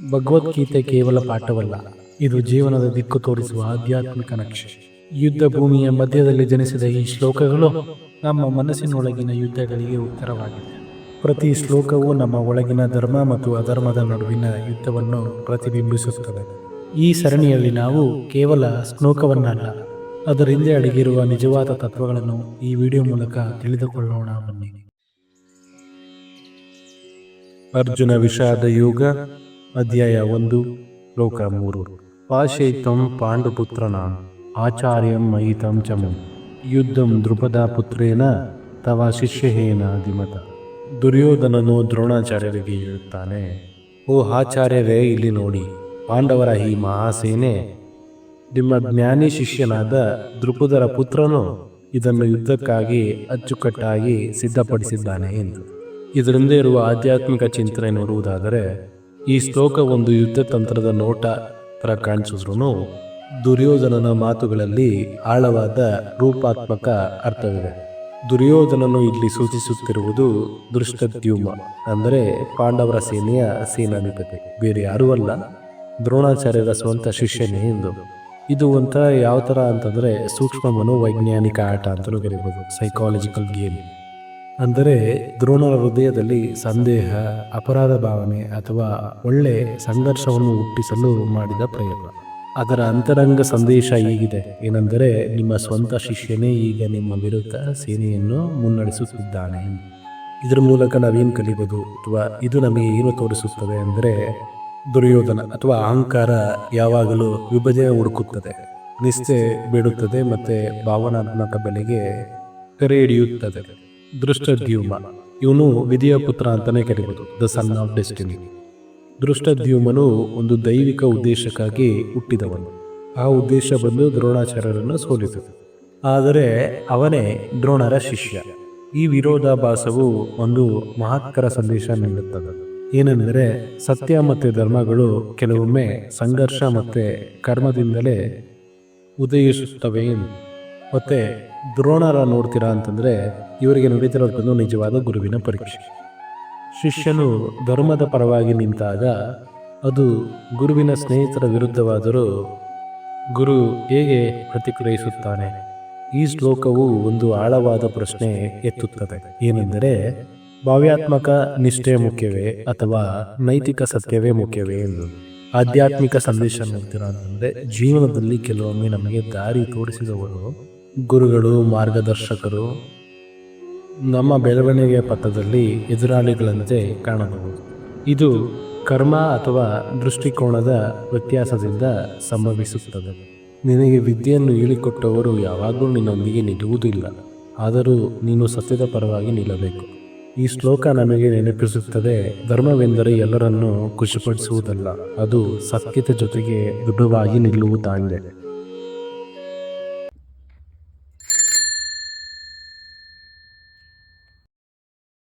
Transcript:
ಭಗವದ್ಗೀತೆ ಕೇವಲ ಪಾಠವಲ್ಲ, ಇದು ಜೀವನದ ದಿಕ್ಕು ತೋರಿಸುವ ಆಧ್ಯಾತ್ಮಿಕ ನಕ್ಷೆ. ಯುದ್ಧ ಭೂಮಿಯ ಮಧ್ಯದಲ್ಲಿ ಜನಿಸಿದ ಈ ಶ್ಲೋಕಗಳು ನಮ್ಮ ಮನಸ್ಸಿನೊಳಗಿನ ಯುದ್ಧಗಳಿಗೆ ಉತ್ತರವಾಗಿದೆ. ಪ್ರತಿ ಶ್ಲೋಕವು ನಮ್ಮ ಒಳಗಿನ ಧರ್ಮ ಮತ್ತು ಅಧರ್ಮದ ನಡುವಿನ ಯುದ್ಧವನ್ನು ಪ್ರತಿಬಿಂಬಿಸುತ್ತದೆ. ಈ ಸರಣಿಯಲ್ಲಿ ನಾವು ಕೇವಲ ಶ್ಲೋಕವನ್ನಲ್ಲ ಅದರ ಹಿಂದೆ ಅಡಗಿರುವ ನಿಜವಾದ ತತ್ವಗಳನ್ನು ಈ ವಿಡಿಯೋ ಮೂಲಕ ತಿಳಿದುಕೊಳ್ಳೋಣ, ಬನ್ನಿ. ಅರ್ಜುನ ವಿಷಾದ ಯೋಗ ಅಧ್ಯಾಯ ಒಂದು, ಶ್ಲೋಕ ಮೂರು. ಪಾಶೈತಂ ಪಾಂಡುಪುತ್ರನ ಆಚಾರ್ಯಂ ಮಯಿತಂ ಚಮು ಯುದ್ಧಂ ದೃಪದ ಪುತ್ರೇನ ತವ ಶಿಷ್ಯಹೇನ ದಿಮತ ದುರ್ಯೋಧನನು ದ್ರೋಣಾಚಾರ್ಯರಿಗೆ ಹೇಳುತ್ತಾನೆ, ಓ ಆಚಾರ್ಯರೇ ಇಲ್ಲಿ ನೋಡಿ, ಪಾಂಡವರ ಈ ಮಹಾಸೇನೆ, ನಿಮ್ಮ ಜ್ಞಾನಿ ಶಿಷ್ಯನಾದ ದೃಪದರ ಪುತ್ರನು ಇದನ್ನು ಯುದ್ಧಕ್ಕಾಗಿ ಅಚ್ಚುಕಟ್ಟಾಗಿ ಸಿದ್ಧಪಡಿಸಿದ್ದಾನೆ ಎಂದು. ಇದರಿಂದ ಇರುವ ಆಧ್ಯಾತ್ಮಿಕ ಚಿಂತನೆ ನೋಡುವುದಾದರೆ ಈ ಶ್ಲೋಕ ಒಂದು ಯುದ್ಧ ತಂತ್ರದ ನೋಟ ತರ ಕಾಣಿಸಿದ್ರು ದುರ್ಯೋಧನನ ಮಾತುಗಳಲ್ಲಿ ಆಳವಾದ ರೂಪಾತ್ಮಕ ಅರ್ಥವಿದೆ. ದುರ್ಯೋಧನನು ಇಲ್ಲಿ ಸೂಚಿಸುತ್ತಿರುವುದು ದೃಷ್ಟದ್ಯುಮ, ಅಂದರೆ ಪಾಂಡವರ ಸೇನೆಯ ಸೇನಾಧಿಪತಿ. ಬೇರೆ ಯಾರೂ ಅಲ್ಲ, ದ್ರೋಣಾಚಾರ್ಯರ ಸ್ವಂತ ಶಿಷ್ಯನೇ ಎಂದು. ಇದು ಒಂಥರ ಯಾವ ಥರ ಅಂತಂದರೆ ಸೂಕ್ಷ್ಮ ಮನೋವೈಜ್ಞಾನಿಕ ಆಟ ಅಂತಲೂ ಕರಿಬೋದು ಸೈಕಾಲಜಿಕಲ್ ಗೇಮ್ ಅಂದರೆ ದ್ರೋಣರ ಹೃದಯದಲ್ಲಿ ಸಂದೇಹ, ಅಪರಾಧ ಭಾವನೆ ಅಥವಾ ಒಳ್ಳೆ ಸಂಘರ್ಷವನ್ನು ಹುಟ್ಟಿಸಲು ಮಾಡಿದ ಪ್ರಯತ್ನ ಅದರ ಅಂತರಂಗ ಸಂದೇಶ ಹೀಗಿದೆ. ಏನೆಂದರೆ ನಿಮ್ಮ ಸ್ವಂತ ಶಿಷ್ಯನೇ ಈಗ ನಿಮ್ಮ ವಿರುದ್ಧ ಸೇನೆಯನ್ನು ಮುನ್ನಡೆಸುತ್ತಿದ್ದಾನೆ ಇದರ ಮೂಲಕ ನಾವೇನು ಕಲಿಬೋದು? ಅಥವಾ ಇದು ನಮಗೆ ಏನು ತೋರಿಸುತ್ತದೆ ಅಂದರೆ ದುರ್ಯೋಧನ ಅಥವಾ ಅಹಂಕಾರ ಯಾವಾಗಲೂ ವಿಭಜನೆ ಹುಡುಕುತ್ತದೆ. ನಿಷ್ಠೆ ಬೇಡುತ್ತದೆ ಮತ್ತು ಭಾವನಾತ್ಮಕ ಬೆಲೆಗೆ ಕರೆ ಹಿಡಿಯುತ್ತದೆ. ದೃಷ್ಟದ್ಯುಮ ಇವನು ವಿಧಿಯ ಪುತ್ರ ಅಂತಾನೆ ಕರೀಬೋದು. ದ ಸನ್ ಆಫ್ ಡೆಸ್ಟಿನಿ ದೃಷ್ಟದ್ಯೂಮನು ಒಂದು ದೈವಿಕ ಉದ್ದೇಶಕ್ಕಾಗಿ ಹುಟ್ಟಿದವನು. ಆ ಉದ್ದೇಶ ಬಂದು ದ್ರೋಣಾಚಾರ್ಯರನ್ನು ಸೋಲಿಸಿತು ಆದರೆ ಅವನೇ ದ್ರೋಣರ ಶಿಷ್ಯ. ಈ ವಿರೋಧಾಭಾಸವು ಒಂದು ಮಹತ್ಕರ ಸಂದೇಶ ನೀಡುತ್ತದೆ. ಏನೆಂದರೆ ಸತ್ಯ ಮತ್ತು ಧರ್ಮಗಳು ಕೆಲವೊಮ್ಮೆ ಸಂಘರ್ಷ ಮತ್ತು ಕರ್ಮದಿಂದಲೇ ಉದಯಿಸುತ್ತವೆ. ಮತ್ತೆ ದ್ರೋಣರ ನೋಡ್ತೀರಾ ಅಂತಂದ್ರೆ ಇವರಿಗೆ ನಡೀತಿರೋದೊಂದು ನಿಜವಾದ ಗುರುವಿನ ಪರೀಕ್ಷೆ. ಶಿಷ್ಯನು ಧರ್ಮದ ಪರವಾಗಿ ನಿಂತಾಗ ಅದು ಗುರುವಿನ ಸ್ನೇಹಿತರ ವಿರುದ್ಧವಾದರೂ ಗುರು ಹೇಗೆ ಪ್ರತಿಕ್ರಿಯಿಸುತ್ತಾನೆ? ಈ ಶ್ಲೋಕವು ಒಂದು ಆಳವಾದ ಪ್ರಶ್ನೆ ಎತ್ತುತ್ತದೆ. ಏನೆಂದರೆ, ಭಾವ್ಯಾತ್ಮಕ ನಿಷ್ಠೆ ಮುಖ್ಯವೇ ಅಥವಾ ನೈತಿಕ ಸತ್ಯವೇ ಮುಖ್ಯವೇ ಎಂದು. ಆಧ್ಯಾತ್ಮಿಕ ಸಂದೇಶ ನೋಡ್ತೀರಾ ಅಂತಂದರೆ, ಜೀವನದಲ್ಲಿ ಕೆಲವೊಮ್ಮೆ ನಮಗೆ ದಾರಿ ತೋರಿಸಿದವರು ಗುರುಗಳು, ಮಾರ್ಗದರ್ಶಕರು ನಮ್ಮ ಬೆಳವಣಿಗೆಯ ಪಥದಲ್ಲಿ ಎದುರಾಳಿಗಳಂತೆ ಕಾಣಬಹುದು. ಇದು ಕರ್ಮ ಅಥವಾ ದೃಷ್ಟಿಕೋನದ ವ್ಯತ್ಯಾಸದಿಂದ ಸಂಭವಿಸುತ್ತದೆ. ನಿನಗೆ ವಿದ್ಯೆಯನ್ನು ಹೇಳಿಕೊಟ್ಟವರು ಯಾವಾಗಲೂ ನಿನ್ನೊಂದಿಗೆ ನಿಲ್ಲುವುದಿಲ್ಲ. ಆದರೂ ನೀನು ಸತ್ಯದ ಪರವಾಗಿ ನಿಲ್ಲಬೇಕು. ಈ ಶ್ಲೋಕ ನಮಗೆ ನೆನಪಿಸುತ್ತದೆ, ಧರ್ಮವೆಂದರೆ ಎಲ್ಲರನ್ನೂ ಖುಷಿಪಡಿಸುವುದಲ್ಲ, ಅದು ಸತ್ಯದ ಜೊತೆಗೆ ದೃಢವಾಗಿ ನಿಲ್ಲುವುದಾಗಿದೆ.